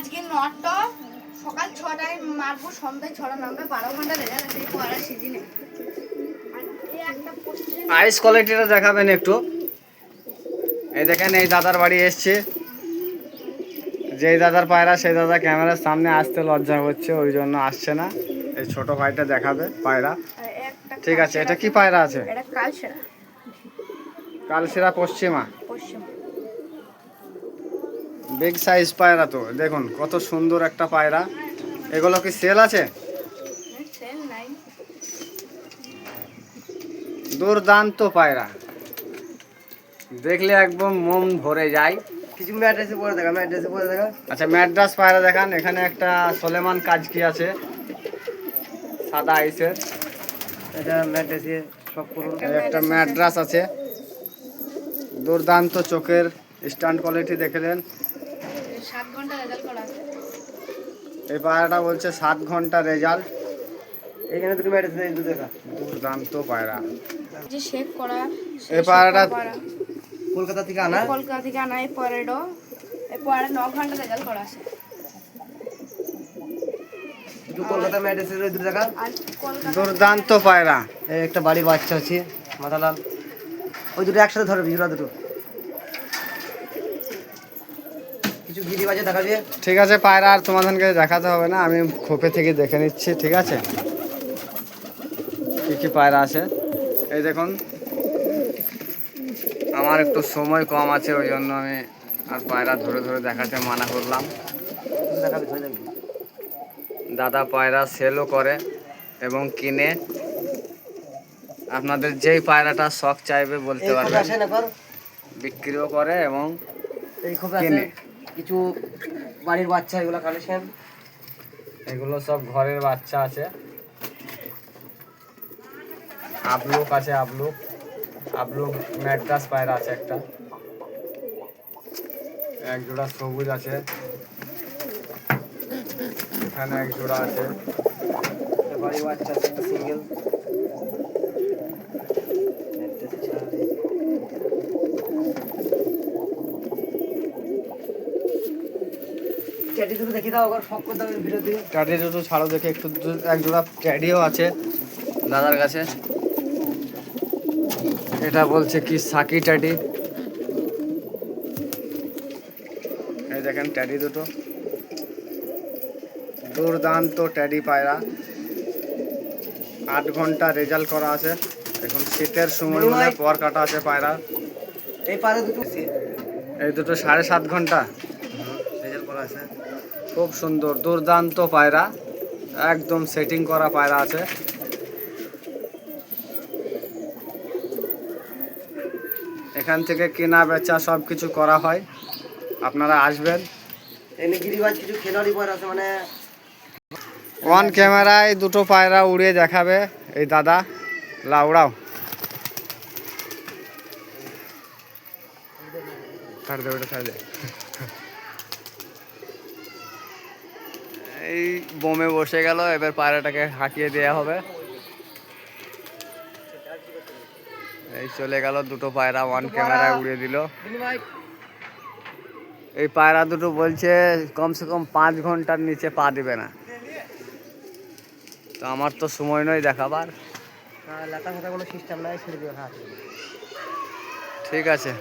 আজকে নটা সকাল ছটায় মারবো সন্ধ্যায় ছটা নামবে বারো ঘণ্টা রেজাল্ট আছে পড়ার সিজনে। আইস কোয়ালিটিটা দেখাবেন একটু। এই দেখেন এই দাদার বাড়ি এসছে। যেই দাদার পায়রা সেই দাদা ক্যামেরার সামনে আসতে লজ্জা হচ্ছে ওই জন্য আসছে না। এই ছোট ভাইটা দেখাবে পায়রা। ঠিক আছে এটা কি পায়রা আছে? কালসেরা পশ্চিম। বিগ সাইজ পায়রা তো। দেখুন কত সুন্দর একটা পায়রা। এগুলো কি সেল আছে? দুর্দান্ত পায়রা। দেখলে একদম মন ভরে যায়। কিছু ম্যাট এসে পরে দেখা ম্যাট এসে পরে দেখা আচ্ছা ম্যাড্রাস পায়রা দেখান। এখানে একটা সোলেমান কাজ কি আছে। সাদা আইসের। এটা ম্যাট এসে সব করুন একটা ম্যাড্রাস আছে। দুর্দান্ত চোখের স্ট্যান্ড কোয়ালিটি দেখলেন সাত ঘণ্টা রেজাল্ট করা আছে এই পায়রাটা বলছে সাত ঘণ্টা রেজাল্ট এখানে দুটো এসে দুটো দেখা। দুর্দান্ত পায়রা। যে শেক করা এই পায়রাটা- কলকাতা থেকে আনা? কলকাতা থেকে আনা এই পরেডো এই পরে ন ঘণ্টা রেজাল্ট করা আছে। দুটো কলকাতা ওই দুটো দেখা। দুর্দান্ত পায়রা। এই একটা বাড়ির বাচ্চা আছে মাথা লাল ওই দুটো একসাথে ধরবে জোড়া দুটো। কিছু দেখাবে? ঠিক আছে পায়রা আর তোমাদেরকে দেখাতে হবে না আমি খোপে থেকে দেখে নিচ্ছি ঠিক আছে? কি কি পায়রা আছে? এই দেখুন আমার একটু সময় কম আছে ওই জন্য আমি আর পায়রা ধরে ধরে দেখাতে মানা করলাম। দাদা পায়রা সেলও করে এবং কিনে। আপনাদের যেই পায়রাটা শখ চাইবে বলতে পারবেন। কর বিক্রিও করে এবং কিনে। কিছু বাড়ির বাচ্চা এগুলো কালেকশন এগুলো সব ঘরের বাচ্চা আছে। আবলুক আছে আবলুক। আবলুক ম্যাড্রাস পায়রা আছে একটা। এক জোড়া সবুজ আছে। এখানে এক জোড়া আছে। বাড়ির বাচ্চা আছে সিঙ্গেল ক্যাটি দুটো দেখি দাও আবার শখ করে দাও ভিডিও দিয়ে ট্যাডি দুটো ছাড়ো দেখে একটু এক জোড়া ট্যাডিও আছে দাদার কাছে। এটা বলছে কি সাকি ট্যাডি। এই দেখেন ট্যাডি দুটো। দুর্দান্ত ট্যাডি পায়রা। আট ঘণ্টা রেজাল্ট করা আছে। এখন শীতের সময় বলে পর কাটা আছে পায়রা। এই পারে দুটো এই দুটো সাড়ে সাত ঘণ্টা। খুব সুন্দর দুর্দান্ত পায়রা। একদম সেটিং করা পায়রা আছে। এখান থেকে কেনা বেচা সব কিছু করা হয়। আপনারা আসবেন। মানে ওয়ান ক্যামেরায় দুটো পায়রা উড়িয়ে দেখাবে এই দাদা। লাউড়াও ছাড় দে ওটা ছাড় দে। এই বোমে বসে গেল এবার পায়রাটাকে হাঁকিয়ে দেওয়া হবে। এই চলে গেল দুটো পায়রা ওয়ান ক্যামেরায় উড়িয়ে দিল। এই পায়রা দুটো বলছে কমসে কম পাঁচ ঘণ্টার নিচে পা দিবে না। তো আমার তো সময় নয় দেখাবার। লেখা ফাটা কোনো সিস্টেম নাই ছেড়ে দিও ঠিক আছে।